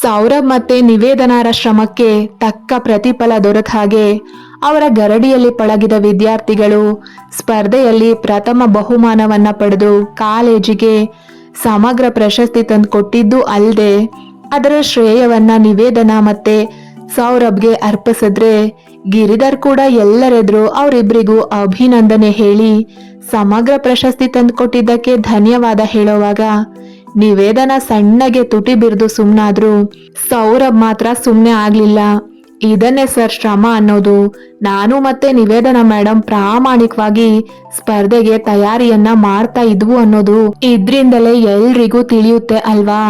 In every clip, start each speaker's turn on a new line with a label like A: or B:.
A: ಸೌರಭ್ ಮತ್ತೆ ನಿವೇದನಾರ ಶ್ರಮಕ್ಕೆ ತಕ್ಕ ಪ್ರತಿಫಲ ದೊರೆತ ಹಾಗೆ ಅವರ ಗರಡಿಯಲ್ಲಿ ಪಳಗಿದ ವಿದ್ಯಾರ್ಥಿಗಳು ಸ್ಪರ್ಧೆಯಲ್ಲಿ ಪ್ರಥಮ ಬಹುಮಾನವನ್ನ ಪಡೆದು ಕಾಲೇಜಿಗೆ ಸಮಗ್ರ ಪ್ರಶಸ್ತಿ ತಂದು ಕೊಟ್ಟಿದ್ದು ಅಲ್ಲದೆ ಅದರ ಶ್ರೇಯವನ್ನ ನಿವೇದನ ಮತ್ತೆ ಸೌರಭ್ಗೆ ಅರ್ಪಿಸಿದ್ರೆ ಗಿರಿಧರ್ ಕೂಡ ಎಲ್ಲರೆದ್ರು ಅವರಿಬ್ಬರಿಗೂ ಅಭಿನಂದನೆ ಹೇಳಿ ಸಮಗ್ರ ಪ್ರಶಸ್ತಿ ತಂದುಕೊಟ್ಟಿದ್ದಕ್ಕೆ ಧನ್ಯವಾದ ಹೇಳುವಾಗ ನಿವೇದನ ಸಣ್ಣಗೆ ತುಟಿ ಬಿರ್ದು ಸುಮ್ಮನಾದ್ರು ಸೌರಭ್ ಮಾತ್ರ ಸುಮ್ಮನೆ ಆಗ್ಲಿಲ್ಲ. ಇದನ್ನೇ ಸರ್ ಶ್ರಮ ಅನ್ನೋದು. ನಾನು ಮತ್ತೆ ನಿವೇದನ ಮೇಡಮ್ ಪ್ರಾಮಾಣಿಕವಾಗಿ ಸ್ಪರ್ಧೆಗೆ ತಯಾರಿಯನ್ನ ಮಾಡ್ತಾ ಇದ್ವು ಅನ್ನೋದು ಇದ್ರಿಂದಲೇ ಎಲ್ರಿಗೂ ತಿಳಿಯುತ್ತೆ ಅಲ್ವಾ?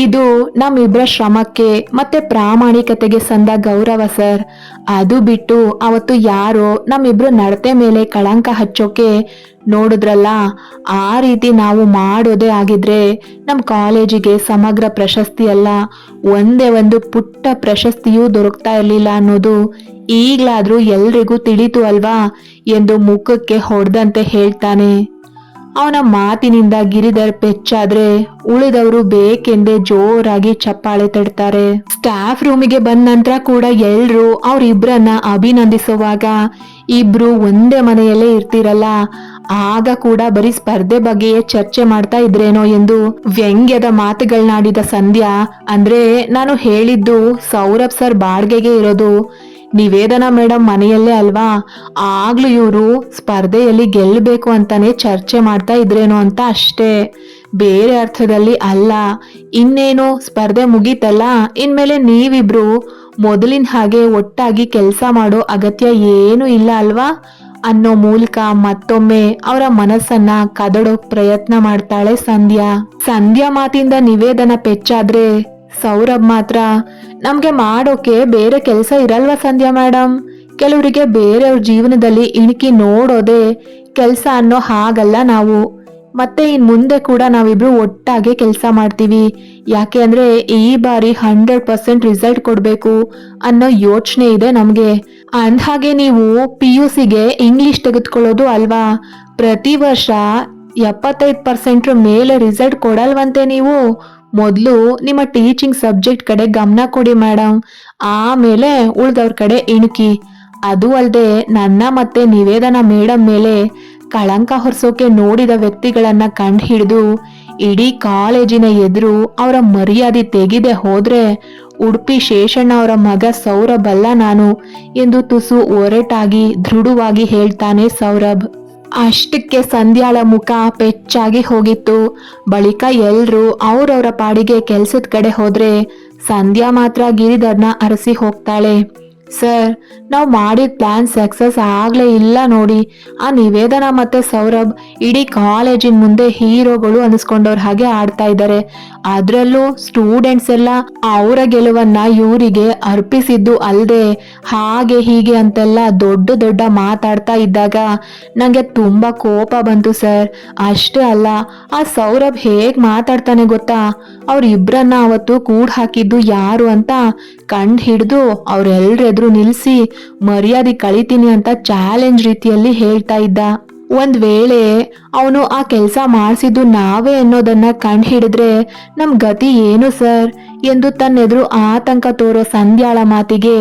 A: ಇದು ನಮ್ಮಿಬ್ಬರ ಶ್ರಮಕ್ಕೆ ಮತ್ತೆ ಪ್ರಾಮಾಣಿಕತೆಗೆ ಸಂದ ಗೌರವ ಸರ್. ಅದು ಬಿಟ್ಟು ಅವತ್ತು ಯಾರೋ ನಮ್ಮಿಬ್ರು ನಡತೆ ಮೇಲೆ ಕಳಂಕ ಹಚ್ಚೋಕೆ ನೋಡಿದ್ರಲ್ಲ, ಆ ರೀತಿ ನಾವು ಮಾಡೋದೇ ಆಗಿದ್ರೆ ನಮ್ಮ ಕಾಲೇಜಿಗೆ ಸಮಗ್ರ ಪ್ರಶಸ್ತಿ ಅಲ್ಲ, ಒಂದೇ ಒಂದು ಪುಟ್ಟ ಪ್ರಶಸ್ತಿಯೂ ದೊರಕ್ತಾ ಇರಲಿಲ್ಲ ಅನ್ನೋದು ಈಗ್ಲಾದ್ರೂ ಎಲ್ರಿಗೂ ತಿಳಿತು ಅಲ್ವಾ ಎಂದು ಮುಖಕ್ಕೆ ಹೊಡೆದಂತೆ ಹೇಳ್ತಾನೆ. ಅವನ ಮಾತಿನಿಂದ ಗಿರಿಧರ್ ಪೆಚ್ಚಾದ್ರೆ ಉಳಿದವರು ಬೇಕೆಂದೇ ಜೋರಾಗಿ ಚಪ್ಪಾಳೆ ತಡ್ತಾರೆ. ಸ್ಟಾಫ್ ರೂಮಿಗೆ ಬಂದ ನಂತರ ಕೂಡ ಎಲ್ರು ಅವ್ರಿಬ್ರನ್ನ ಅಭಿನಂದಿಸುವಾಗ ಇಬ್ರು ಒಂದೇ ಮನೆಯಲ್ಲೇ ಇರ್ತಿರಲ್ಲ, ಆಗ ಕೂಡ ಬರೀ ಸ್ಪರ್ಧೆ ಬಗ್ಗೆಯೇ ಚರ್ಚೆ ಮಾಡ್ತಾ ಇದ್ರೇನೋ ಎಂದು ವ್ಯಂಗ್ಯದ ಮಾತುಗಳನ್ನಾಡಿದ ಸಂಧ್ಯಾ, ಅಂದ್ರೆ ನಾನು ಹೇಳಿದ್ದು ಸೌರಭ್ ಸರ್ ಬಾಡ್ಗೆಗೆ ಇರೋದು ನಿವೇದನ ಮೇಡಮ್ ಮನೆಯಲ್ಲೇ ಅಲ್ವಾ? ಆಗ್ಲೂ ಇವರು ಸ್ಪರ್ಧೆಯಲ್ಲಿ ಗೆಲ್ಲಬೇಕು ಅಂತಾನೆ ಚರ್ಚೆ ಮಾಡ್ತಾ ಇದ್ರೇನೋ ಅಂತ ಅಷ್ಟೇ. ಬೇರೆ ಅರ್ಥದಲ್ಲಿ ಅಲ್ಲ. ಇನ್ನೇನು ಸ್ಪರ್ಧೆ ಮುಗೀತಲ್ಲ? ಇನ್ಮೇಲೆ ನೀವಿಬ್ರು ಮೊದಲಿನ ಹಾಗೆ ಒಟ್ಟಾಗಿ ಕೆಲಸ ಮಾಡೋ ಅಗತ್ಯ ಏನು ಇಲ್ಲ ಅಲ್ವಾ? ಅನ್ನೋ ಮೂಲಕ ಮತ್ತೊಮ್ಮೆ ಅವರ ಮನಸ್ಸನ್ನ ಕದಡೋ ಪ್ರಯತ್ನ ಮಾಡ್ತಾಳೆ ಸಂಧ್ಯಾ. ಸಂಧ್ಯಾ ಮಾತಿಂದ ನಿವೇದನ ಪೆಚ್ಚಾದ್ರೆ ಸೌರಭ್ ಮಾತ್ರ, ನಮ್ಗೆ ಮಾಡೋಕೆ ಬೇರೆ ಕೆಲಸ ಇರಲ್ವಾ ಸಂಧ್ಯಾ ಮೇಡಮ್ ಕೆಲವರಿಗೆ ಬೇರೆಯವ್ರ ಜೀವನದಲ್ಲಿ ಇಣುಕಿ ನೋಡೋದೇ ಕೆಲಸ ಅನ್ನೋ ಹಾಗಲ್ಲ ನಾವು. ಮತ್ತೆ ಇನ್ ಮುಂದೆ ಕೂಡ ನಾವಿಬ್ರು ಒಟ್ಟಾಗೆ ಕೆಲಸ ಮಾಡ್ತೀವಿ. ಯಾಕೆ ಅಂದ್ರೆ ಈ ಬಾರಿ ಹಂಡ್ರೆಡ್ ಪರ್ಸೆಂಟ್ ರಿಸಲ್ಟ್ ಕೊಡ್ಬೇಕು ಅನ್ನೋ ಯೋಚನೆ ಇದೆ ನಮ್ಗೆ. ಅಂದ್ಹಾಗೆ ನೀವು ಪಿ ಯು ಸಿಗೆ ಇಂಗ್ಲಿಷ್ ತೆಗೆದುಕೊಳ್ಳೋದು ಅಲ್ವಾ? ಪ್ರತಿ ವರ್ಷ ಎಪ್ಪತ್ತೈದು ಪರ್ಸೆಂಟ್ ಮೇಲೆ ರಿಸಲ್ಟ್ ಕೊಡಲ್ವಂತೆ ನೀವು. ಮೊದಲು ನಿಮ್ಮ ಟೀಚಿಂಗ್ ಸಬ್ಜೆಕ್ಟ್ ಕಡೆ ಗಮನ ಕೊಡಿ ಮೇಡಮ್ ಆಮೇಲೆ ಉಳ್ದವ್ರ ಕಡೆ ಇಣುಕಿ ಅದು ಅಲ್ಲದೆ ನನ್ನ ಮತ್ತೆ ನಿವೇದನ ಮೇಡಮ್ ಮೇಲೆ ಕಳಂಕ ಹೊರಿಸೋಕೆ ನೋಡಿದ ವ್ಯಕ್ತಿಗಳನ್ನ ಕಂಡು ಹಿಡಿದು ಇಡೀ ಕಾಲೇಜಿನ ಎದುರು ಅವರ ಮರ್ಯಾದೆ ತೆಗೆದೆ ಹೋದ್ರೆ ಉಡುಪಿ ಶೇಷಣ್ಣ ಅವರ ಮಗ ಸೌರಭ್ ಅಲ್ಲ ನಾನು ಎಂದು ತುಸು ಒರಟಾಗಿ ದೃಢವಾಗಿ ಹೇಳ್ತಾನೆ ಸೌರಭ್. ಅಷ್ಟಕ್ಕೆ ಸಂಧ್ಯಾಳ ಮುಖ ಪೆಚ್ಚಾಗಿ ಹೋಗಿತ್ತು. ಬಳಿಕ ಎಲ್ಲರೂ ಅವ್ರವ್ರ ಪಾಡಿಗೆ ಕೆಲ್ಸದ ಕಡೆ ಹೋದ್ರೆ ಸಂಧ್ಯಾ ಮಾತ್ರ ಗಿರಿಧರ್ನ ಅರಸಿ ಹೋಗ್ತಾಳೆ. ಸರ್ ನಾವು ಮಾಡಿದ ಪ್ಲಾನ್ ಸಕ್ಸಸ್ ಆಗಲೇ ಇಲ್ಲ ನೋಡಿ. ಆ ನಿವೇದನ ಮತ್ತೆ ಸೌರಭ್ ಇಡೀ ಕಾಲೇಜಿನ ಮುಂದೆ ಹೀರೋಗಳು ಅನಿಸ್ಕೊಂಡವ್ರ ಹಾಗೆ ಆಡ್ತಾ ಇದ್ದಾರೆ ಅದರಲ್ಲೂ ಸ್ಟೂಡೆಂಟ್ಸ್ ಎಲ್ಲ ಅವರ ಗೆಲುವನ್ನ ಇವರಿಗೆ ಅರ್ಪಿಸಿದ್ದು ಅಲ್ಲದೆ ಹಾಗೆ ಹೀಗೆ ಅಂತೆಲ್ಲ ದೊಡ್ಡ ದೊಡ್ಡ ಮಾತಾಡ್ತಾ ಇದ್ದಾಗ ನನಗೆ ತುಂಬಾ ಕೋಪ ಬಂತು ಸರ್ ಅಷ್ಟೇ ಅಲ್ಲ, ಆ ಸೌರಭ್ ಹೇಗೆ ಮಾತಾಡ್ತಾನೆ ಗೊತ್ತಾ? ಅವ್ರಿಬ್ರನ್ನ ಅವತ್ತು ಕೂಡ್ ಹಾಕಿದ್ದು ಯಾರು ಅಂತ ಕಂಡು ಹಿಡಿದು ಅವ್ರೆಲ್ರೆದ್ರು ನಿಲ್ಸಿ ಮರ್ಯಾದೆ ಕಳಿತೀನಿ ಅಂತ ಚಾಲೆಂಜ್ ರೀತಿಯಲ್ಲಿ ಹೇಳ್ತಾ ಇದ್ದ. ಒಂದ್ ವೇಳೆ ಅವನು ಆ ಕೆಲಸ ಮಾಡಿಸಿದ್ದು ನಾವೇ ಅನ್ನೋದನ್ನ ಕಂಡು ಹಿಡಿದ್ರೆ ನಮ್ ಗತಿ ಏನು ಸರ್ ಎಂದು ತನ್ನೆದುರು ಆತಂಕ ತೋರೋ ಸಂಧ್ಯಾಳ ಮಾತಿಗೆ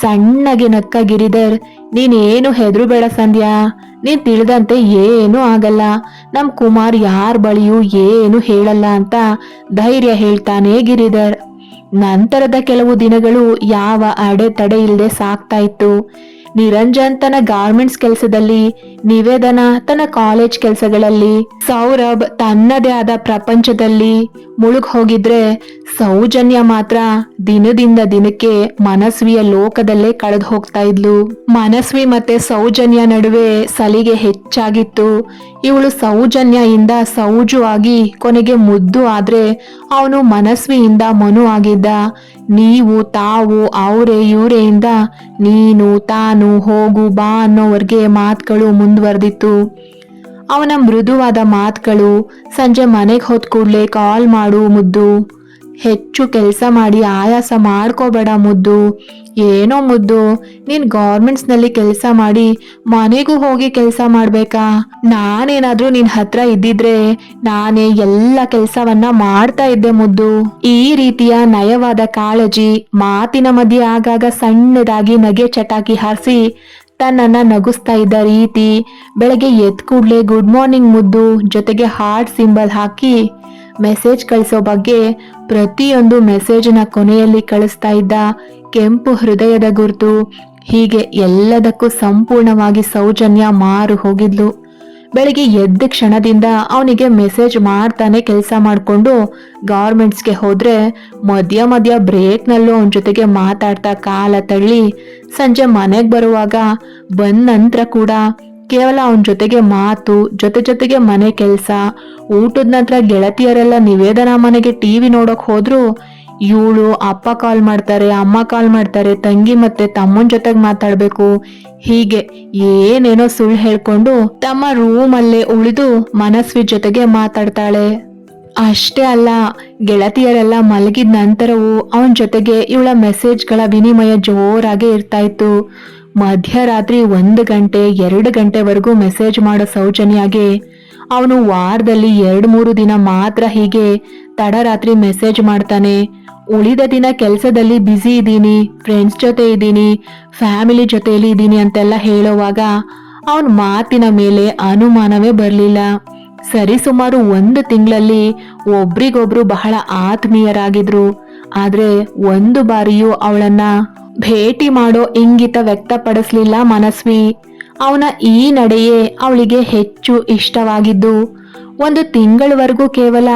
A: ಸಣ್ಣಗೆ ನಕ್ಕ ಗಿರಿದರ್ ನೀನೇನು ಹೆದ್ರು ಬೇಡ ಸಂಧ್ಯಾ, ನೀನ್ ತಿಳಿದಂತೆ ಏನೂ ಆಗಲ್ಲ, ನಮ್ ಕುಮಾರ್ ಯಾರ ಬಳಿಯೂ ಏನು ಹೇಳಲ್ಲ ಅಂತ ಧೈರ್ಯ ಹೇಳ್ತಾನೆ ಗಿರಿಧರ್. ನಂತರದ ಕೆಲವು ದಿನಗಳು ಯಾವ ಅಡೆತಡೆ ಇಲ್ಲದೆ ಸಾಕ್ತಾ ಇತ್ತು. ನಿರಂಜನ್ ತನ್ನ ಗಾರ್ಮೆಂಟ್ಸ್ ಕೆಲಸದಲ್ಲಿ, ನಿವೇದನ ತನ್ನ ಕಾಲೇಜ್ ಕೆಲಸಗಳಲ್ಲಿ, ಸೌರಭ್ ತನ್ನದೇ ಆದ ಪ್ರಪಂಚದಲ್ಲಿ ಮುಳುಗ್ ಹೋಗಿದ್ರೆ ಸೌಜನ್ಯ ಮಾತ್ರ ದಿನದಿಂದ ದಿನಕ್ಕೆ ಮನಸ್ವಿಯ ಲೋಕದಲ್ಲೇ ಕಳೆದು ಹೋಗ್ತಾ ಇದ್ಲು. ಮನಸ್ವಿ ಮತ್ತೆ ಸೌಜನ್ಯ ನಡುವೆ ಸಲಿಗೆ ಹೆಚ್ಚಾಗಿತ್ತು. ಇವಳು ಸೌಜನ್ಯಯಿಂದ ಸೌಜು ಆಗಿ ಕೊನೆಗೆ ಮುದ್ದು ಆದ್ರೆ ಅವನು ಮನಸ್ವಿಯಿಂದ ಮನು ಆಗಿದ್ದ. ನೀವು, ತಾವು, ಅವರೇ, ಇವರೆಯಿಂದ ನೀನು, ತಾನು ಹೋಗು, ಬಾ ಅನ್ನೋವರೆಗೆ ಮಾತುಗಳು ಮುಂದುವರೆದಿತ್ತು. ಅವನ ಮೃದುವಾದ ಮಾತುಗಳು ಸಂಜೆ ಮನೆಗೆ ಹೋದ ಕೂಡಲೇ ಕಾಲ್ ಮಾಡು ಮುದ್ದು. ಹೆಚ್ಚು ಕೆಲಸ ಮಾಡಿ ಆಯಾಸ ಮಾಡ್ಕೋಬೇಡ ಮುದ್ದು. ಏನೋ ಮುದ್ದು, ನೀನ್ ಗೌರ್ಮೆಂಟ್ಸ್ನಲ್ಲಿ ಕೆಲಸ ಮಾಡಿ ಮನೆಗೂ ಹೋಗಿ ಕೆಲಸ ಮಾಡಬೇಕಾ? ನಾನೇನಾದರೂ ನಿನ್ ಹತ್ರ ಇದ್ದಿದ್ರೆ ನಾನೇ ಎಲ್ಲ ಕೆಲಸವನ್ನ ಮಾಡ್ತಾ ಇದ್ದೆ ಮುದ್ದು. ಈ ರೀತಿಯ ನಯವಾದ ಕಾಳಜಿ ಮಾತಿನ ಮಧ್ಯೆ ಆಗಾಗ ಸಣ್ಣದಾಗಿ ನಗೆ ಚಟಾಕಿ ಹಾರಿಸಿ ತನ್ನನ್ನ ನಗಿಸ್ತಾ ಇದ್ದ ರೀತಿ ಬೆಳಗ್ಗೆ ಎದ್ ಕೂಡಲೇ ಗುಡ್ ಮಾರ್ನಿಂಗ್ ಮುದ್ದು, ಜೊತೆಗೆ ಹಾರ್ಟ್ ಸಿಂಬಲ್ ಹಾಕಿ ಮೆಸೇಜ್ ಕಳಿಸೋ ಬಗ್ಗೆ ಪ್ರತಿಯೊಂದು ಮೆಸೇಜ್ನ ಕೊನೆಯಲ್ಲಿ ಕಳಿಸ್ತಾ ಇದ್ದ ಕೆಂಪು ಹೃದಯದ ಗುರುತು. ಹೀಗೆ ಎಲ್ಲದಕ್ಕೂ ಸಂಪೂರ್ಣವಾಗಿ ಸೌಜನ್ಯ ಮಾರು ಹೋಗಿದ್ಲು. ಬೆಳಿಗ್ಗೆ ಎದ್ದ ಕ್ಷಣದಿಂದ ಅವನಿಗೆ ಮೆಸೇಜ್ ಮಾಡ್ತಾನೆ ಕೆಲಸ ಮಾಡಿಕೊಂಡು ಗಾರ್ಮೆಂಟ್ಸ್ಗೆ ಹೋದರೆ ಮಧ್ಯ ಮಧ್ಯ ಬ್ರೇಕ್ನಲ್ಲೂ ಅವನ ಜೊತೆಗೆ ಮಾತಾಡ್ತಾ ಕಾಲ ತಳ್ಳಿ ಸಂಜೆ ಮನೆಗೆ ಬರುವಾಗ ಬಂದ ನಂತರ ಕೂಡ ಕೇವಲ ಅವನ ಜೊತೆಗೆ ಮಾತು, ಜೊತೆ ಜೊತೆಗೆ ಮನೆ ಕೆಲಸ, ಊಟದ ನಂತರ ಗೆಳತಿಯರೆಲ್ಲ ನಿವೇದನಾ ಮನೆಗೆ ಟಿವಿ ನೋಡೋಕೆ ಹೋದ್ರು ಇವಳು ಅಪ್ಪ ಕಾಲ್ ಮಾಡ್ತಾರೆ, ಅಮ್ಮ ಕಾಲ್ ಮಾಡ್ತಾರೆ, ತಂಗಿ ಮತ್ತೆ ತಮ್ಮನ ಜೊತೆಗೆ ಮಾತಾಡ್ಬೇಕು. ಹೀಗೆ ಏನೇನೋ ಸುಳ್ಳು ಹೇಳ್ಕೊಂಡು ತಮ್ಮ ರೂಮ್ ಅಲ್ಲೇ ಉಳಿದು ಮನಸ್ವಿ ಜೊತೆಗೆ ಮಾತಾಡ್ತಾಳೆ. ಅಷ್ಟೇ ಅಲ್ಲ, ಗೆಳತಿಯರೆಲ್ಲ ಮಲಗಿದ ನಂತರವೂ ಅವನ ಜೊತೆಗೆ ಇವಳ ಮೆಸೇಜ್ಗಳ ವಿನಿಮಯ ಜೋರಾಗಿ ಇರ್ತಾ ಇತ್ತು. ಮಧ್ಯರಾತ್ರಿ ಒಂದು ಗಂಟೆ, ಎರಡು ಗಂಟೆವರೆಗೂ ಮೆಸೇಜ್ ಮಾಡೋ ಸೌಜನ್ಯಾಗೆ ಅವನು ವಾರದಲ್ಲಿ ಎರಡು ಮೂರು ದಿನ ಮಾತ್ರ ಹೀಗೆ ತಡರಾತ್ರಿ ಮೆಸೇಜ್ ಮಾಡ್ತಾನೆ. ಉಳಿದ ದಿನ ಕೆಲಸದಲ್ಲಿ ಬ್ಯುಸಿ ಇದ್ದೀನಿ ಫ್ರೆಂಡ್ಸ್ ಜೊತೆ ಇದ್ದೀನಿ ಫ್ಯಾಮಿಲಿ ಜೊತೆಯಲ್ಲಿ ಇದ್ದೀನಿ ಅಂತೆಲ್ಲ ಹೇಳೋವಾಗ ಅವನ ಮಾತಿನ ಮೇಲೆ ಅನುಮಾನವೇ ಬರಲಿಲ್ಲ. ಸರಿಸುಮಾರು ಒಂದು ತಿಂಗಳಲ್ಲಿ ಒಬ್ರಿಗೊಬ್ರು ಬಹಳ ಆತ್ಮೀಯರಾಗಿದ್ರು. ಆದ್ರೆ ಒಂದು ಬಾರಿಯೂ ಅವಳನ್ನ ಭೇಟಿ ಮಾಡೋ ಇಂಗಿತ ವ್ಯಕ್ತಪಡಿಸ್ಲಿಲ್ಲ ಮನಸ್ವಿ. ಅವನ ಈ ನಡೆಯೇ ಅವಳಿಗೆ ಹೆಚ್ಚು ಇಷ್ಟವಾಗಿದ್ದು, ಒಂದು ತಿಂಗಳವರೆಗೂ ಕೇವಲ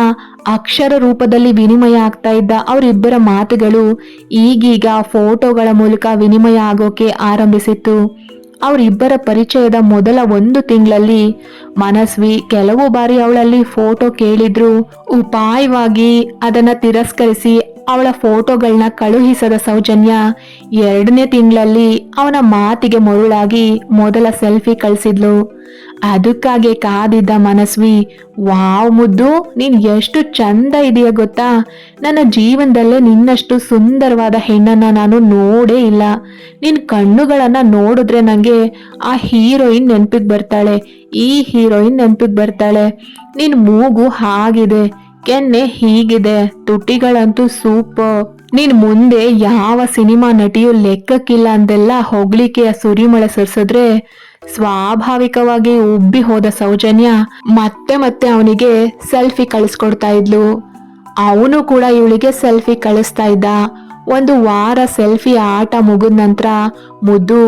A: ಅಕ್ಷರ ರೂಪದಲ್ಲಿ ವಿನಿಮಯ ಆಗ್ತಾ ಇದ್ದ ಅವರಿಬ್ಬರ ಮಾತುಗಳು ಈಗೀಗ ಫೋಟೋಗಳ ಮೂಲಕ ವಿನಿಮಯ ಆಗೋಕೆ ಆರಂಭಿಸಿತ್ತು. ಅವರಿಬ್ಬರ ಪರಿಚಯದ ಮೊದಲ ಒಂದು ತಿಂಗಳಲ್ಲಿ ಮನಸ್ವಿ ಕೆಲವು ಬಾರಿ ಅವಳಲ್ಲಿ ಫೋಟೋ ಕೇಳಿದ್ರು. ಉಪಾಯವಾಗಿ ಅದನ್ನ ತಿರಸ್ಕರಿಸಿ ಅವಳ ಫೋಟೋಗಳನ್ನ ಕಳುಹಿಸದ ಸೌಜನ್ಯ ಎರಡನೇ ತಿಂಗಳಲ್ಲಿ ಅವನ ಮಾತಿಗೆ ಮರುಳಾಗಿ ಮೊದಲ ಸೆಲ್ಫಿ ಕಳಿಸಿದ್ಲು. ಅದಕ್ಕಾಗಿ ಕಾದಿದ್ದ ಮನಸ್ವಿ, ವಾವ್ ಮುದ್ದು, ನೀನ್ ಎಷ್ಟು ಚಂದ ಇದೆಯಾ ಗೊತ್ತಾ? ನನ್ನ ಜೀವನದಲ್ಲೇ ನಿನ್ನಷ್ಟು ಸುಂದರವಾದ ಹೆಣ್ಣನ್ನ ನಾನು ನೋಡೇ ಇಲ್ಲ. ನಿನ್ ಕಣ್ಣುಗಳನ್ನ ನೋಡಿದ್ರೆ ನನಗೆ ಆ ಹೀರೋಯಿನ್ ನೆನಪಿಗೆ ಬರ್ತಾಳೆ. ಈ ಹೀರೋಯಿನ್ ನೆನ್ಪಿಗೆ ಬರ್ತಾಳೆ. ನಿನ್ ಮೂಗು ಹಾಗಿದೆ, ಕೆನ್ನೆ ಹೀಗಿದೆ, ತುಟಿಗಳಂತೂ ಸೂಪ ನಿನ್ ಮುಂದೆ ಯಾವ ಸಿನಿಮಾ ನಟಿಯು ಲೆಕ್ಕಕ್ಕಿಲ್ಲ ಅಂದೆಲ್ಲ ಹೊಗಳಿಕೆಯ ಸುರಿಮಳೆ ಸುರಿಸಿದ್ರೆ ಸ್ವಾಭಾವಿಕವಾಗಿ ಉಬ್ಬಿ ಹೋದ ಸೌಜನ್ಯ ಮತ್ತೆ ಮತ್ತೆ ಅವನಿಗೆ ಸೆಲ್ಫಿ ಕಳಿಸ್ಕೊಡ್ತಾ ಇದ್ಲು. ಅವನು ಕೂಡ ಇವಳಿಗೆ ಸೆಲ್ಫಿ ಕಳಿಸ್ತಾ ಇದ್ದ. ಒಂದು ವಾರ ಸೆಲ್ಫಿ ಆಟ ಮುಗಿದ ನಂತರ ಮುದ್ದು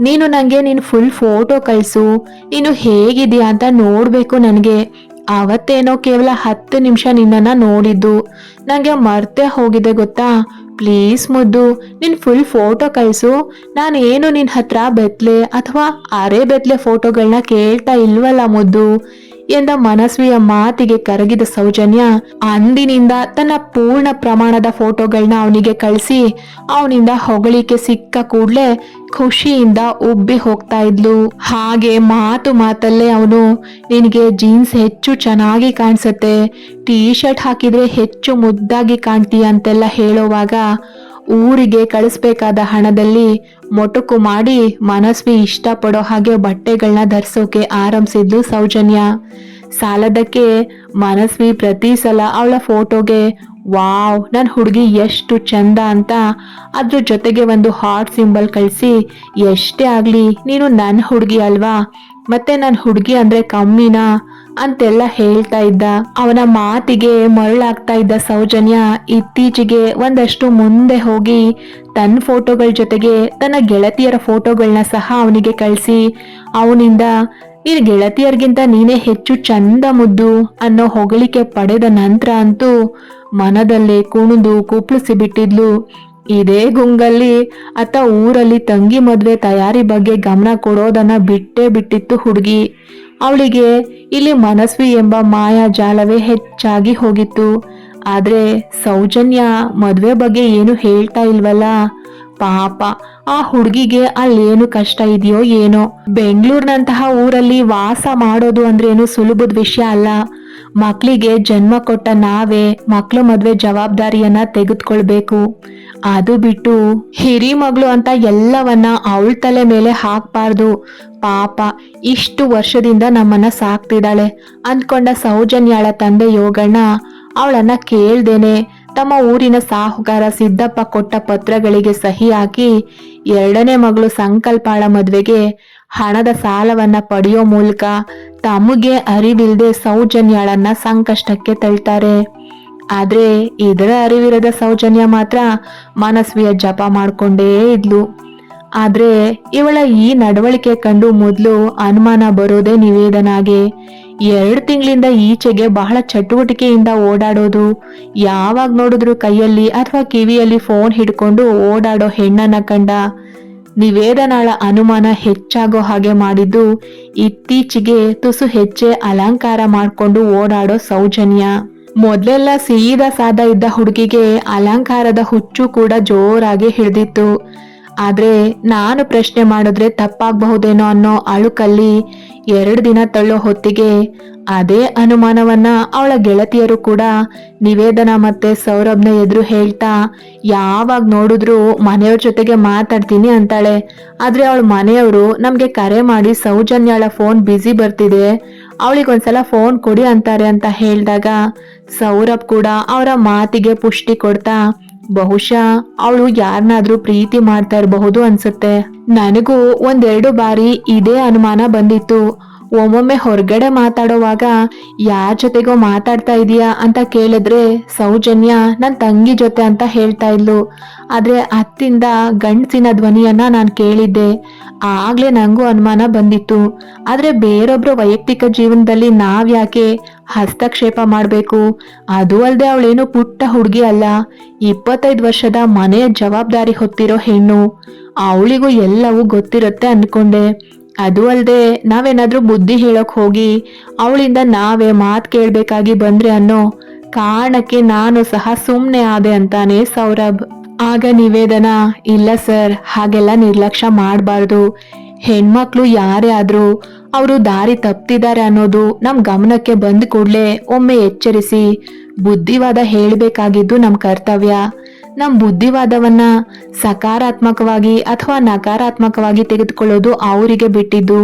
A: ನೀನು ನನಗೆ ನೀನು ಫುಲ್ ಫೋಟೋ ಕಳಿಸು. ನೀನು ಹೇಗಿದೆಯಾ ಅಂತ ನೋಡಬೇಕು ನನಗೆ. ಅವತ್ತೇನೋ ಕೇವಲ ಹತ್ತು ನಿಮಿಷ ನಿನ್ನನ್ನು ನೋಡಿದ್ದು. ನನಗೆ ಮರ್ತೆ ಹೋಗಿದೆ ಗೊತ್ತಾ? ಪ್ಲೀಸ್ ಮುದ್ದು ನಿನ್ನ ಫುಲ್ ಫೋಟೋ ಕಳಿಸು. ನಾನು ಏನು ನಿನ್ನ ಹತ್ರ ಬೆತ್ಲೆ ಅಥವಾ ಅರೆ ಬೆತ್ಲೆ ಫೋಟೋಗಳನ್ನ ಕೇಳ್ತಾ ಇಲ್ವಲ್ಲ ಮುದ್ದು? ಎಂದ ಮನಸ್ವಿಯ ಮಾತಿಗೆ ಕರಗಿದ ಸೌಜನ್ಯ ಅಂದಿನಿಂದ ತನ್ನ ಪೂರ್ಣ ಪ್ರಮಾಣದ ಫೋಟೋಗಳನ್ನ ಅವನಿಗೆ ಕಳಿಸಿ ಅವನಿಂದ ಹೊಗಳಿಕೆ ಸಿಕ್ಕ ಕೂಡಲೇ ಖುಷಿಯಿಂದ ಉಬ್ಬಿ ಹೋಗ್ತಾ ಇದ್ಲು. ಹಾಗೆ ಮಾತು ಮಾತಲ್ಲೇ ಅವನು, ನಿನಗೆ ಜೀನ್ಸ್ ಹೆಚ್ಚು ಚೆನ್ನಾಗಿ ಕಾಣಿಸುತ್ತೆ ಟೀ ಶರ್ಟ್ ಹಾಕಿದ್ರೆ ಹೆಚ್ಚು ಮುದ್ದಾಗಿ ಕಾಣ್ತೀಯ ಅಂತೆಲ್ಲ ಹೇಳುವಾಗ ಊರಿಗೆ ಕಳಿಸ್ಬೇಕಾದ ಹಣದಲ್ಲಿ ಮೊಟಕು ಮಾಡಿ ಮನಸ್ವಿ ಇಷ್ಟಪಡೋ ಹಾಗೆ ಬಟ್ಟೆಗಳನ್ನ ಧರಿಸೋಕೆ ಆರಂಭಿಸಿದ್ಲು ಸೌಜನ್ಯ. ಸಾಲದಕ್ಕೆ ಮನಸ್ವಿ ಪ್ರತಿ ಸಲ ಅವಳ ಫೋಟೋಗೆ, ವಾವ್ ನನ್ನ ಹುಡುಗಿ ಎಷ್ಟು ಚಂದ ಅಂತ ಅದ್ರ ಜೊತೆಗೆ ಒಂದು ಹಾರ್ಟ್ ಸಿಂಬಲ್ ಕಳಿಸಿ, ಎಷ್ಟೇ ಆಗಲಿ, ನೀನು ನನ್ನ ಹುಡುಗಿ ಅಲ್ವಾ? ಮತ್ತೆ ನನ್ನ ಹುಡುಗಿ ಅಂದ್ರೆ ಕಮ್ಮಿನಾ? ಅಂತೆಲ್ಲ ಹೇಳ್ತಾ ಇದ್ದ. ಅವನ ಮಾತಿಗೆ ಮರಳಾಗ್ತಾ ಇದ್ದ ಸೌಜನ್ಯ ಇತ್ತೀಚೆಗೆ ಒಂದಷ್ಟು ಮುಂದೆ ಹೋಗಿ ತನ್ನ ಫೋಟೋಗಳ ಜೊತೆಗೆ ತನ್ನ ಗೆಳತಿಯರ ಫೋಟೋಗಳನ್ನ ಸಹ ಅವನಿಗೆ ಕಳಿಸಿ, ಅವನಿಂದ, ನೀನು ಗೆಳತಿಯರಿಗಿಂತ ನೀನೇ ಹೆಚ್ಚು ಚಂದ ಮುದ್ದು ಅನ್ನೋ ಹೊಗಳಿಕೆ ಪಡೆದ ನಂತರ ಅಂತೂ ಮನದಲ್ಲೇ ಕುಣಿದು ಕುಪ್ಲಿಸಿ ಬಿಟ್ಟಿದ್ಲು ಇದೇ ಗುಂಗಲ್ಲಿ ಅತ್ತ ಊರಲ್ಲಿ ತಂಗಿ ಮದುವೆ ತಯಾರಿ ಬಗ್ಗೆ ಗಮನ ಕೊಡೋದನ್ನ ಬಿಟ್ಟೇ ಬಿಟ್ಟಿತ್ತು ಹುಡುಗಿ. ಅವಳಿಗೆ ಇಲ್ಲಿ ಮನಸ್ವಿ ಎಂಬ ಮಾಯಾಜಾಲವೇ ಹೆಚ್ಚಾಗಿ ಹೋಗಿತ್ತು. ಆದ್ರೆ ಸೌಜನ್ಯ ಮದುವೆ ಬಗ್ಗೆ ಏನು ಹೇಳ್ತಾ ಇಲ್ವಲ್ಲ? ಪಾಪ, ಆ ಹುಡುಗಿಗೆ ಅಲ್ಲೇನು ಕಷ್ಟ ಇದೆಯೋ ಏನೋ? ಬೆಂಗಳೂರಿನಂತಹ ಊರಲ್ಲಿ ವಾಸ ಮಾಡೋದು ಅಂದ್ರೇನು ಸುಲಭದ ವಿಷಯ ಅಲ್ಲ. ಮಕ್ಕಳಿಗೆ ಜನ್ಮ ಕೊಟ್ಟ ನಾವೇ ಮಕ್ಕಳು ಮದುವೆ ಜವಾಬ್ದಾರಿಯನ್ನ ತೆಗೆದುಕೊಳ್ಬೇಕು. ಅದು ಬಿಟ್ಟು ಹಿರಿ ಮಗಳು ಅಂತ ಎಲ್ಲವನ್ನ ಅವಳ ತಲೆ ಮೇಲೆ ಹಾಕ್ಬಾರ್ದು. ಪಾಪ, ಇಷ್ಟು ವರ್ಷದಿಂದ ನಮ್ಮನ್ನ ಸಾಕ್ತಿದ್ದಾಳೆ. ಅಂದ್ಕೊಂಡ ಸೌಜನ್ಯಾಳ ತಂದೆ ಯೋಗಣ್ಣ, ಅವಳನ್ನ ಕೇಳ್ದೇನೆ ತಮ್ಮ ಊರಿನ ಸಾಹುಕಾರ ಸಿದ್ದಪ್ಪ ಕೊಟ್ಟ ಪತ್ರಗಳಿಗೆ ಸಹಿ ಹಾಕಿ ಎರಡನೇ ಮಗಳು ಸಂಕಲ್ಪಾಳ ಮದ್ವೆಗೆ ಹಣದ ಸಾಲವನ್ನ ಪಡೆಯೋ ಮೂಲಕ ತಮಗೆ ಅರಿವಿಲ್ಲದೆ ಸೌಜನ್ಯಳನ್ನ ಸಂಕಷ್ಟಕ್ಕೆ ತಳ್ತಾರೆ. ಆದ್ರೆ ಇದರ ಅರಿವಿರದ ಸೌಜನ್ಯ ಮಾತ್ರ ಮನಸ್ವಿಯ ಜಪ ಮಾಡ್ಕೊಂಡೇ ಇದ್ಲು. ಆದ್ರೆ ಇವಳ ಈ ನಡವಳಿಕೆ ಕಂಡು ಮೊದಲು ಅನುಮಾನ ಬರೋದೇ ನಿವೇದನಾಗೆ. ಎರಡು ತಿಂಗಳಿಂದ ಈಚೆಗೆ ಬಹಳ ಚಟುವಟಿಕೆಯಿಂದ ಓಡಾಡೋದು, ಯಾವಾಗ ನೋಡಿದ್ರು ಕೈಯಲ್ಲಿ ಅಥವಾ ಕಿವಿಯಲ್ಲಿ ಫೋನ್ ಹಿಡ್ಕೊಂಡು ಓಡಾಡೋ ಹೆಣ್ಣನ್ನ ಕಂಡ ನಿವೇದನಾಳ ಅನುಮಾನ ಹೆಚ್ಚಾಗೋ ಹಾಗೆ ಮಾಡಿದ್ದು, ಇತ್ತೀಚೆಗೆ ತುಸು ಹೆಚ್ಚೆ ಅಲಂಕಾರ ಮಾಡ್ಕೊಂಡು ಓಡಾಡೋ ಸೌಜನ್ಯ. ಮೊದಲೆಲ್ಲ ಸೀದಾ ಸಾದ ಇದ್ದ ಹುಡುಗಿಗೆ ಅಲಂಕಾರದ ಹುಚ್ಚು ಕೂಡ ಜೋರಾಗಿ ಹಿಡಿದಿತ್ತು. ಆದ್ರೆ ನಾನು ಪ್ರಶ್ನೆ ಮಾಡಿದ್ರೆ ತಪ್ಪಾಗಬಹುದೇನೋ ಅನ್ನೋ ಅಳುಕಲ್ಲಿ ಎರಡು ದಿನ ತಳ್ಳೋ ಹೊತ್ತಿಗೆ ಅದೇ ಅನುಮಾನವನ್ನ ಅವಳ ಗೆಳತಿಯರು ಕೂಡ ನಿವೇದನ ಮತ್ತೆ ಸೌರಭ್ನ ಎದುರು ಹೇಳ್ತಾ, ಯಾವಾಗ ನೋಡಿದ್ರು ಮನೆಯವ್ರ ಜೊತೆಗೆ ಮಾತಾಡ್ತೀನಿ ಅಂತಾಳೆ. ಆದ್ರೆ ಅವಳ ಮನೆಯವರು ನಮ್ಗೆ ಕರೆ ಮಾಡಿ ಸೌಜನ್ಯಳ ಫೋನ್ ಬ್ಯುಸಿ ಬರ್ತಿದೆ. ಅವಳಿಗೊಂದ್ಸಲ ಫೋನ್ ಕೊಡಿ ಅಂತಾರೆ ಅಂತ ಹೇಳಿದಾಗ ಸೌರಭ್ ಕೂಡ ಅವರ ಮಾತಿಗೆ ಪುಷ್ಟಿ ಕೊಡ್ತಾ ಬಹುಶಃ ಅವಳು ಯಾರನ್ನಾದ್ರೂ ಪ್ರೀತಿ ಮಾಡ್ತಾ ಇರಬಹುದು ಅನ್ಸುತ್ತೆ. ನನಗೂ ಒಂದೆರಡು ಬಾರಿ ಇದೇ ಅನುಮಾನ ಬಂದಿತ್ತು. ಒಮ್ಮೊಮ್ಮೆ ಹೊರಗಡೆ ಮಾತಾಡೋವಾಗ ಯಾರ ಜೊತೆಗೋ ಮಾತಾಡ್ತಾ ಇದೀಯಾ? ಅಂತ ಕೇಳಿದ್ರೆ, ಸೌಜನ್ಯ ನನ್ನ ತಂಗಿ ಜೊತೆ ಅಂತ ಹೇಳ್ತಾ ಇದ್ಲು. ಆದ್ರೆ ಅತ್ತಿಂದ ಗಂಡಸಿನ ಧ್ವನಿಯನ್ನ ನಾನು ಕೇಳಿದ್ದೆ. ಆಗ್ಲೇ ನಂಗೂ ಅನುಮಾನ ಬಂದಿತ್ತು. ಆದ್ರೆ ಬೇರೊಬ್ರ ವೈಯಕ್ತಿಕ ಜೀವನದಲ್ಲಿ ನಾವ್ಯಾಕೆ ಹಸ್ತಕ್ಷೇಪ ಮಾಡಬೇಕು? ಅದು ಅಲ್ಲದೆ ಅವಳೇನು ಪುಟ್ಟ ಹುಡುಗಿ ಅಲ್ಲ. ಇಪ್ಪತ್ತೈದು ವರ್ಷದ ಮನೆಯ ಜವಾಬ್ದಾರಿ ಹೊತ್ತಿರೋ ಹೆಣ್ಣು. ಅವಳಿಗೂ ಎಲ್ಲವೂ ಗೊತ್ತಿರುತ್ತೆ ಅನ್ಕೊಂಡೆ. ಅದು ಅಲ್ಲದೆ ನಾವೇನಾದರೂ ಬುದ್ಧಿ ಹೇಳೋಕೆ ಹೋಗಿ ಅವಳಿಂದ ನಾವೇ ಮಾತು ಕೇಳಬೇಕಾಗಿ ಬಂದ್ರೆ ಅನ್ನೋ ಕಾರಣಕ್ಕೆ ನಾನು ಸಹ ಸುಮ್ಮನೆ ಆದೆ ಅಂತಾನೆ ಸೌರಭ್. ಆಗ ನಿವೇದನ, ಇಲ್ಲ ಸರ್, ಹಾಗೆಲ್ಲ ನಿರ್ಲಕ್ಷ್ಯ ಮಾಡಬಾರ್ದು. ಹೆಣ್ಮಕ್ಳು ಯಾರೇ ಆದ್ರೂ ಅವರು ದಾರಿ ತಪ್ತಿದ್ದಾರೆ ಅನ್ನೋದು ನಮ್ಮ ಗಮನಕ್ಕೆ ಬಂದ ಕೂಡಲೇ ಒಮ್ಮೆ ಎಚ್ಚರಿಸಿ ಬುದ್ಧಿವಾದ ಹೇಳಬೇಕಾಗಿದ್ದು ನಮ್ಮ ಕರ್ತವ್ಯ. ನಮ್ ಬುದ್ಧಿವಾದವನ್ನ ಸಕಾರಾತ್ಮಕವಾಗಿ ಅಥವಾ ನಕಾರಾತ್ಮಕವಾಗಿ ತೆಗೆದುಕೊಳ್ಳೋದು ಅವರಿಗೆ ಬಿಟ್ಟಿದ್ದು.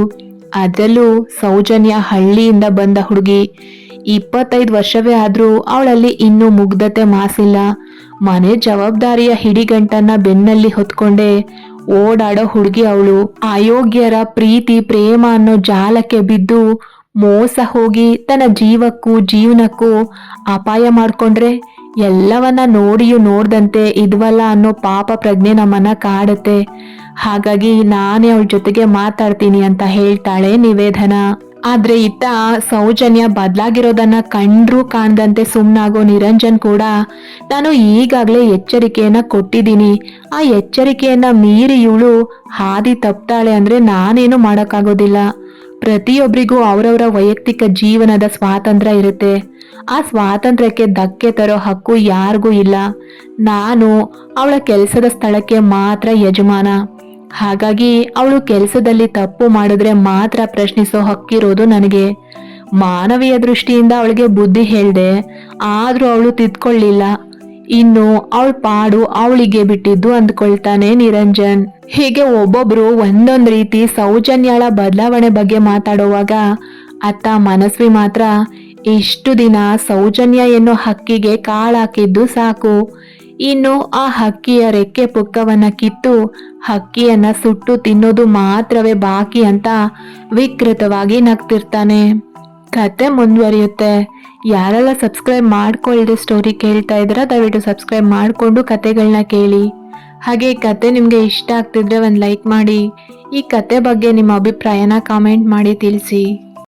A: ಅದರಲ್ಲೂ ಸೌಜನ್ಯ ಹಳ್ಳಿಯಿಂದ ಬಂದ ಹುಡುಗಿ ಇಪ್ಪತ್ತೈದು ವರ್ಷವೇ ಆದರೂ ಅವಳಲ್ಲಿ ಇನ್ನೂ ಮುಗ್ಧತೆ ಮಾಸಿಲ್ಲ. ಮನೆ ಜವಾಬ್ದಾರಿಯ ಹಿಡಿಗಂಟನ್ನ ಬೆನ್ನಲ್ಲಿ ಹೊತ್ಕೊಂಡೆ ಓಡಾಡೋ ಹುಡುಗಿ ಅವಳು. ಅಯೋಗ್ಯರ ಪ್ರೀತಿ, ಪ್ರೇಮ ಅನ್ನೋ ಜಾಲಕ್ಕೆ ಬಿದ್ದು ಮೋಸ ಹೋಗಿ ತನ್ನ ಜೀವಕ್ಕೂ ಜೀವನಕ್ಕೂ ಅಪಾಯ ಮಾಡ್ಕೊಂಡ್ರೆ ಎಲ್ಲವನ್ನ ನೋಡಿಯೂ ನೋಡ್ದಂತೆ ಇದ್ವಲ್ಲ ಅನ್ನೋ ಪಾಪ ಪ್ರಜ್ಞೆ ನಮ್ಮನ್ನ ಕಾಡುತ್ತೆ. ಹಾಗಾಗಿ ನಾನೇ ಅವಳ ಜೊತೆಗೆ ಮಾತಾಡ್ತೀನಿ ಅಂತ ಹೇಳ್ತಾಳೆ ನಿವೇದನ. ಆದ್ರೆ ಇತ್ತ ಸೌಜನ್ಯ ಬದಲಾಗಿರೋದನ್ನ ಕಂಡ್ರೂ ಕಾಣ್ದಂತೆ ಸುಮ್ಮನಾಗೋ ನಿರಂಜನ್ ಕೂಡ ನಾನು ಈಗಾಗಲೇ ಎಚ್ಚರಿಕೆಯನ್ನ ಕೊಟ್ಟಿದ್ದೀನಿ. ಆ ಎಚ್ಚರಿಕೆಯನ್ನ ಮೀರಿ ಇವಳು ಹಾದಿ ತಪ್ತಾಳೆ ಅಂದ್ರೆ ನಾನೇನು ಮಾಡೋಕ್ಕಾಗೋದಿಲ್ಲ. ಪ್ರತಿಯೊಬ್ಬರಿಗೂ ಅವರವರ ವೈಯಕ್ತಿಕ ಜೀವನದ ಸ್ವಾತಂತ್ರ್ಯ ಇರುತ್ತೆ. ಆ ಸ್ವಾತಂತ್ರ್ಯಕ್ಕೆ ಧಕ್ಕೆ ತರೋ ಹಕ್ಕು ಯಾರಿಗೂ ಇಲ್ಲ. ನಾನು ಅವಳ ಕೆಲಸದ ಸ್ಥಳಕ್ಕೆ ಮಾತ್ರ ಯಜಮಾನ. ಹಾಗಾಗಿ ಅವಳು ಕೆಲಸದಲ್ಲಿ ತಪ್ಪು ಮಾಡಿದ್ರೆ ಮಾತ್ರ ಪ್ರಶ್ನಿಸೋ ಹಕ್ಕಿರೋದು ನನಗೆ. ಮಾನವೀಯ ದೃಷ್ಟಿಯಿಂದ ಅವಳಿಗೆ ಬುದ್ಧಿ ಹೇಳಿದೆ, ಆದರೂ ಅವಳು ತಿದ್ಕೊಳ್ಳಿಲ್ಲ. ಇನ್ನು ಅವಳ ಪಾಡು ಅವಳಿಗೆ ಬಿಟ್ಟಿದ್ದು ಅಂದ್ಕೊಳ್ತಾನೆ ನಿರಂಜನ್. ಹೀಗೆ ಒಬ್ಬೊಬ್ರು ಒಂದೊಂದ್ ರೀತಿ ಸೌಜನ್ಯಳ ಬದಲಾವಣೆ ಬಗ್ಗೆ ಮಾತಾಡುವಾಗ ಅತ್ತ ಮನಸ್ವಿ ಮಾತ್ರ ಇಷ್ಟು ದಿನ ಸೌಜನ್ಯ ಎನ್ನೋ ಹಕ್ಕಿಗೆ ಕಾಳಾಕಿದ್ದು ಸಾಕು. ಇನ್ನು ಆ ಹಕ್ಕಿಯ ರೆಕ್ಕೆ ಪುಕ್ಕವನ್ನ ಕಿತ್ತು ಹಕ್ಕಿಯನ್ನ ಸುಟ್ಟು ತಿನ್ನೋದು ಮಾತ್ರವೇ ಬಾಕಿ ಅಂತ ವಿಕೃತವಾಗಿ ನಗ್ತಿರ್ತಾನೆ. ಕತೆ ಮುಂದುವರಿಯುತ್ತೆ. ಯಾರೆಲ್ಲ ಸಬ್ಸ್ಕ್ರೈಬ್ ಮಾಡ್ಕೊಳ್ಳದೆ ಸ್ಟೋರಿ ಕೇಳ್ತಾ ಇದ್ದೀರಾ, ದಯವಿಟ್ಟು ಸಬ್ಸ್ಕ್ರೈಬ್ ಮಾಡಿಕೊಂಡು ಕತೆಗಳನ್ನ ಕೇಳಿ. ಹಾಗೆ ಈ ಕತೆ ನಿಮಗೆ ಇಷ್ಟ ಆಗ್ತಿದ್ರೆ ಒಂದು ಲೈಕ್ ಮಾಡಿ. ಈ ಕತೆ ಬಗ್ಗೆ ನಿಮ್ಮ ಅಭಿಪ್ರಾಯನ ಕಾಮೆಂಟ್ ಮಾಡಿ ತಿಳಿಸಿ.